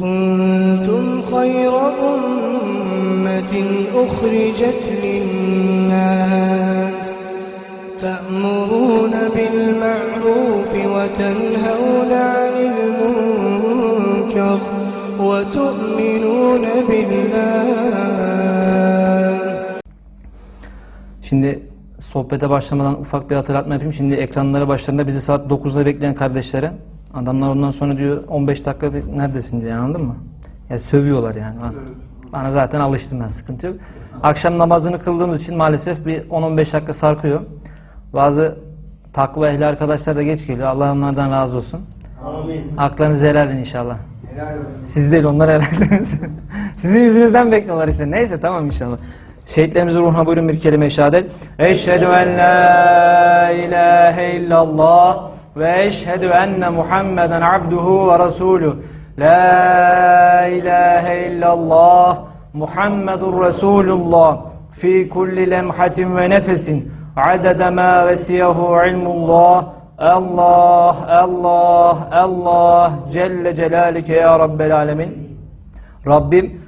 كنتم خير أمة أخرجت للناس تأمرون بالمعروف وتنهون عن المنكر وتؤمنون بالله Şimdi sohbete başlamadan ufak bir hatırlatma yapayım. Şimdi ekranlara başlarında bizi saat 9'da bekleyen kardeşlere adamlar ondan sonra diyor 15 dakika neredesin diyor anladın mı? Ya sövüyorlar yani. Bana, bana zaten alıştım ben sıkıntı yok. Akşam namazını kıldığımız için maalesef bir 10-15 dakika sarkıyor. Bazı takva ehli arkadaşlar da geç geliyor. Allah onlardan razı olsun. Amin. Haklarınızı helal edin inşallah. Helal olsun. Siz değil onlar herhalde. Sizin yüzünüzden bekliyorlar işte. Neyse tamam inşallah. Şehitlerimizin ruhuna buyurun bir kelime-i şehadet. Eşhedü en la ilahe illallah ve eşhedü enne Muhammeden abduhu ve resulü. La ilahe illallah Muhammedur Resulullah fi kulli lemhatin ve nefesin adede ma vesiyehu ilmullah Allah, Allah, Allah Celle Celalike ya Rabbel Alemin. Rabbim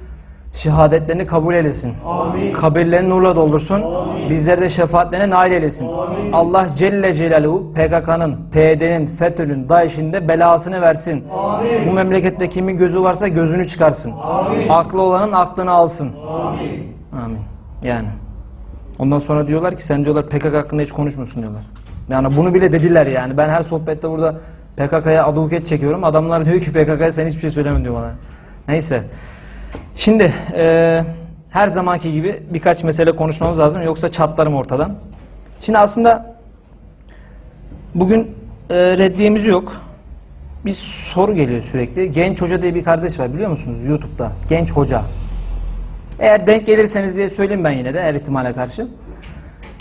şehadetlerini kabul eylesin. Amin. Kabirlerini nurla doldursun. Bizleri de şefaatlerine nail eylesin. Allah Celle Celaluhu PKK'nın, PYD'nin, FETÖ'nün, DAEŞ'in de belasını versin. Amin. Bu memlekette kimin gözü varsa gözünü çıkarsın. Amin. Aklı olanın aklını alsın. Amin. Amin. Yani. Ondan sonra diyorlar ki sen diyorlar PKK hakkında hiç konuşmuyorsun diyorlar. Yani bunu bile dediler yani. Ben her sohbette burada PKK'ya aduket çekiyorum. Adamlar diyor ki PKK'ya sen hiçbir şey söyleme diyor bana. Neyse. Şimdi e, her zamanki gibi birkaç mesele konuşmamız lazım. Yoksa çatlarım ortadan. Şimdi aslında bugün e, reddiyemiz yok. Bir soru geliyor sürekli. Genç Hoca diye bir kardeş var biliyor musunuz YouTube'da? Genç Hoca. Eğer denk gelirseniz diye söyleyeyim ben yine de her ihtimale karşı.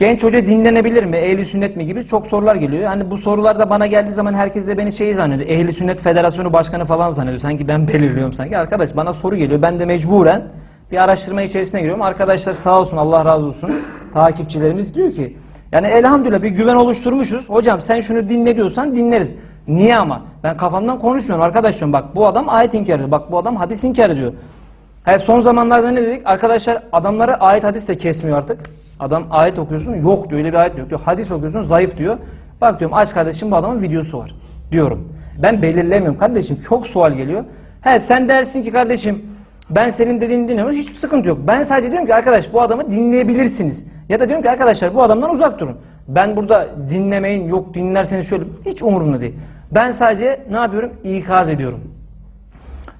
Genç hoca dinlenebilir mi? Ehli sünnet mi gibi çok sorular geliyor. Hani bu sorular da bana geldiği zaman herkes de beni şeyi zannediyor. Ehli sünnet federasyonu başkanı falan zannediyor. Sanki ben belirliyorum sanki. Arkadaş bana soru geliyor. Ben de mecburen bir araştırma içerisine giriyorum. Arkadaşlar sağ olsun Allah razı olsun. Takipçilerimiz diyor ki yani elhamdülillah bir güven oluşturmuşuz. Hocam sen şunu dinle diyorsan dinleriz. Niye ama? Ben kafamdan konuşmuyorum arkadaş diyorum. Bak bu adam ayet inkar ediyor. Bak bu adam hadis inkar ediyor. He, son zamanlarda ne dedik? Arkadaşlar adamları ayet hadis de kesmiyor artık. Adam ayet okuyorsun yok diyor öyle bir ayet yok diyor. Hadis okuyorsun zayıf diyor. Bak diyorum aç kardeşim bu adamın videosu var diyorum. Ben belirlemiyorum kardeşim çok sual geliyor. He sen dersin ki kardeşim ben senin dediğini dinliyorum hiçbir sıkıntı yok. Ben sadece diyorum ki arkadaş bu adamı dinleyebilirsiniz. Ya da diyorum ki arkadaşlar bu adamdan uzak durun. Ben burada dinlemeyin yok dinlerseniz şöyle hiç umurumda değil. Ben sadece ne yapıyorum? İkaz ediyorum.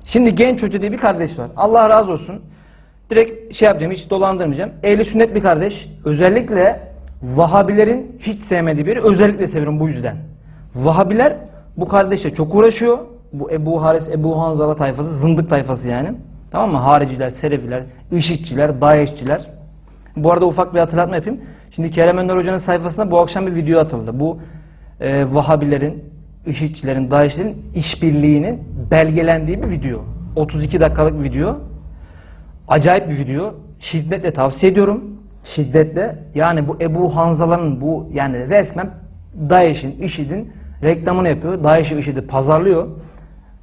Şimdi genç hoca diye bir kardeş var. Allah razı olsun. Direkt şey yapacağım hiç dolandırmayacağım. Ehli sünnet bir kardeş. Özellikle Vahabilerin hiç sevmediği biri. Özellikle seviyorum bu yüzden. Vahabiler bu kardeşle çok uğraşıyor. Bu Ebu Haris, Ebu Hanzala tayfası, zındık tayfası yani. Tamam mı? Hariciler, Selefiler, IŞİD'çiler, DAEŞ'çiler. Bu arada ufak bir hatırlatma yapayım. Şimdi Kerem Önder Hoca'nın sayfasına bu akşam bir video atıldı. Bu e, Vahabilerin, IŞİD'çilerin, DAEŞ'lerin işbirliğinin belgelendiği bir video. 32 dakikalık bir video. Acayip bir video. Şiddetle tavsiye ediyorum. Şiddetle. Yani bu Ebu Hanzala'nın bu yani resmen DAEŞ'in, IŞİD'in reklamını yapıyor. DAEŞ'i, IŞİD'i pazarlıyor.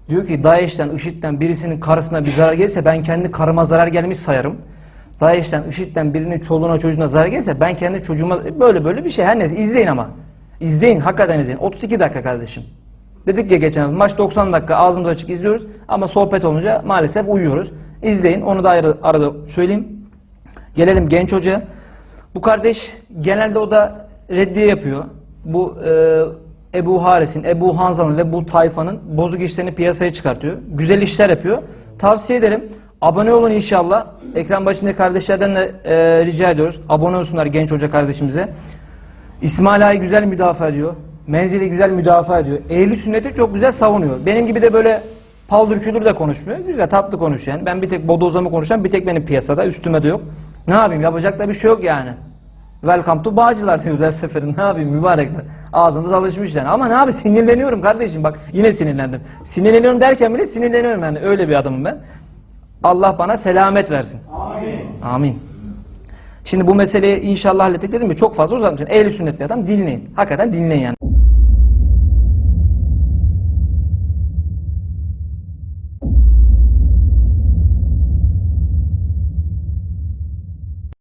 Diyor ki DAEŞ'ten, IŞİD'den birisinin karısına bir zarar gelirse ben kendi karıma zarar gelmiş sayarım. DAEŞ'ten, IŞİD'den birinin çoluğuna çocuğuna zarar gelirse ben kendi çocuğuma böyle böyle bir şey. Her neyse izleyin ama. İzleyin hakikaten izleyin. 32 dakika kardeşim. Dedik ya geçen maç 90 dakika ağzımız açık izliyoruz ama sohbet olunca maalesef uyuyoruz. İzleyin onu da ayrı, arada söyleyeyim. Gelelim genç hoca. Bu kardeş genelde o da reddiye yapıyor. Bu e, Ebu Haris'in, Ebu Hanzal'ın ve bu tayfanın bozuk işlerini piyasaya çıkartıyor. Güzel işler yapıyor. Tavsiye ederim. Abone olun inşallah. Ekran başındaki kardeşlerden de e, rica ediyoruz. Abone olsunlar genç hoca kardeşimize. İsmail Ağa'yı güzel müdafaa ediyor. Menzili güzel müdafaa ediyor. Ehli sünneti çok güzel savunuyor. Benim gibi de böyle paldır küldür de konuşmuyor. Güzel tatlı konuşuyor yani. Ben bir tek bodozamı konuşan bir tek benim piyasada üstüme de yok. Ne yapayım yapacak da bir şey yok yani. Welcome to Bağcılar diyoruz her seferin. Ne yapayım mübarekler. Ağzımız alışmış yani. Ama ne abi sinirleniyorum kardeşim bak yine sinirlendim. Sinirleniyorum derken bile sinirleniyorum yani. Öyle bir adamım ben. Allah bana selamet versin. Amin. Amin. Şimdi bu meseleyi inşallah hallettik dedim mi çok fazla uzatmayacağım. Ehli sünnet bir adam dinleyin. Hakikaten dinleyin yani.